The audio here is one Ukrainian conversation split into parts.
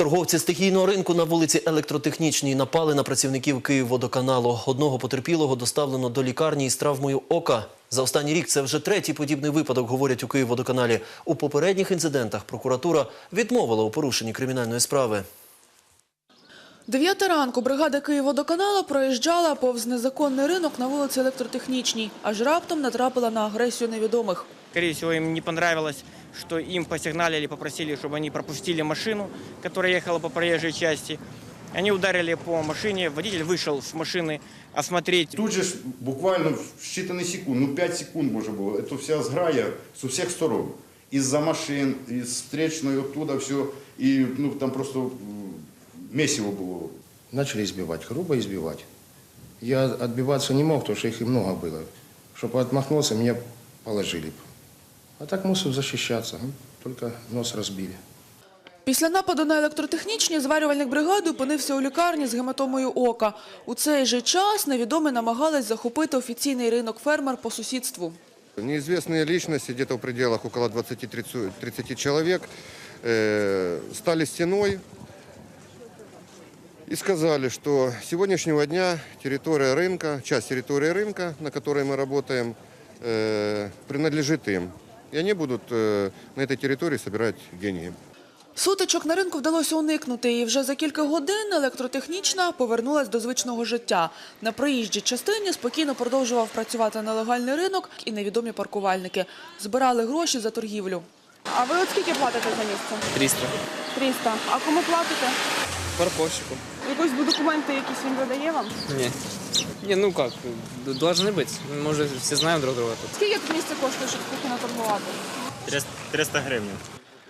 Торговці стихійного ринку на вулиці Електротехнічній напали на працівників Київводоканалу. Одного потерпілого доставлено до лікарні із травмою ока. За останній рік це вже третій подібний випадок, говорять у Київводоканалі. У попередніх інцидентах прокуратура відмовила у порушенні кримінальної справи. Дев'ята ранку бригада Київводоканалу проїжджала повз незаконний ринок на вулиці Електротехнічній, аж раптом натрапила на агресію невідомих. Скорее всего, им не понравилось, что им посигналили, попросили, чтобы они пропустили машину, которая ехала по проезжей части. Они ударили по машине, водитель вышел с машины осмотреть. Тут же ж буквально в считані секунд, ну 5 секунд може було, це вся зграя з усіх сторон. Із-за машин, із встречної оттуда все, і ну, там просто м, месиво було. Начали избивать, грубо избивать. Я отбиваться не мог, потому что их и много было. Чтобы отмахнулся, меня положили. б. А так мусор защищаться, ну, только нос разбили. Після нападу на електротехнічні зварювальник бригади опинився у лікарні з гематомою ока. У цей же час невідомі намагались захопити офіційний ринок фермер по сусідству. Неизвестные личности, где-то в пределах около 20-30 30 человек, э, стали стеной и сказали, что с сегодняшнего дня территория рынка, часть территории рынка, на которой мы работаем, э, принадлежит им. И они будут э, на этой территории собирать деньги. Сутичок на ринку вдалося уникнути, і вже за кілька годин електротехнічна повернулась до звичного життя. На проїжджій частині спокійно продовжував працювати нелегальний ринок і невідомі паркувальники. Збирали гроші за торгівлю. А ви от скільки платите за місце? 300. 300. А кому платите? Парковщику. Якось документи якісь він видає вам? Не. Не, ну как, д- должны быть. Мы уже все знаем друг друга тут. Скільки тут місце коштує, щоб спокійно торгувати? 300 гривен.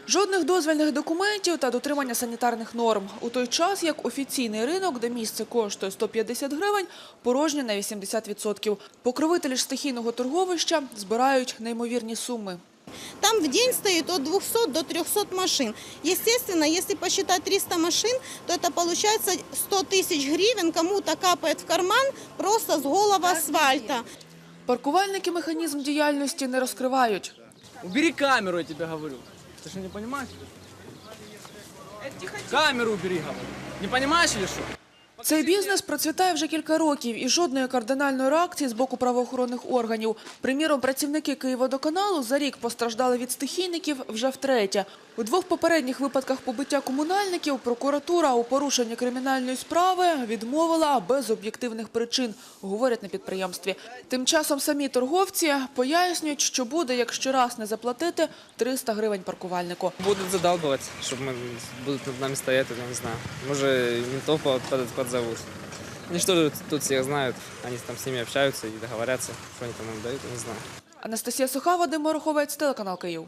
Жодних дозвільних документів та дотримання санітарних норм. У той час, як офіційний ринок, де місце коштує 150 гривень, порожнє на 80%. Покровителі ж стихійного торговища збирають неймовірні суми. Там в день стоит от 200 до 300 машин. Естественно, если посчитать 300 машин, то это получается 100 тысяч гривен кому-то капает в карман просто с голого асфальта. Паркувальники механізм діяльності не розкривають. Убери камеру, я тебе говорю. Ты что, не понимаешь? Камеру убери, говорю. Не понимаешь или что? Цей бізнес процвітає вже кілька років і жодної кардинальної реакції з боку правоохоронних органів. Приміром, працівники Київводоканалу за рік постраждали від стихійників вже втретє. У двох попередніх випадках побиття комунальників прокуратура у порушенні кримінальної справи відмовила без об'єктивних причин, говорять на підприємстві. Тим часом самі торговці пояснюють, що буде, якщо раз не заплатити 300 гривень паркувальнику. Будут задалбывать, чтобы мы будут над нами стоять, я не знаю. Может, ментов под- под- Они что же тут всех знают, они там с ними общаются и договорятся, что они там им дают, я не знаю. Анастасія Суха, Вадим Мороховець, телеканал Київ.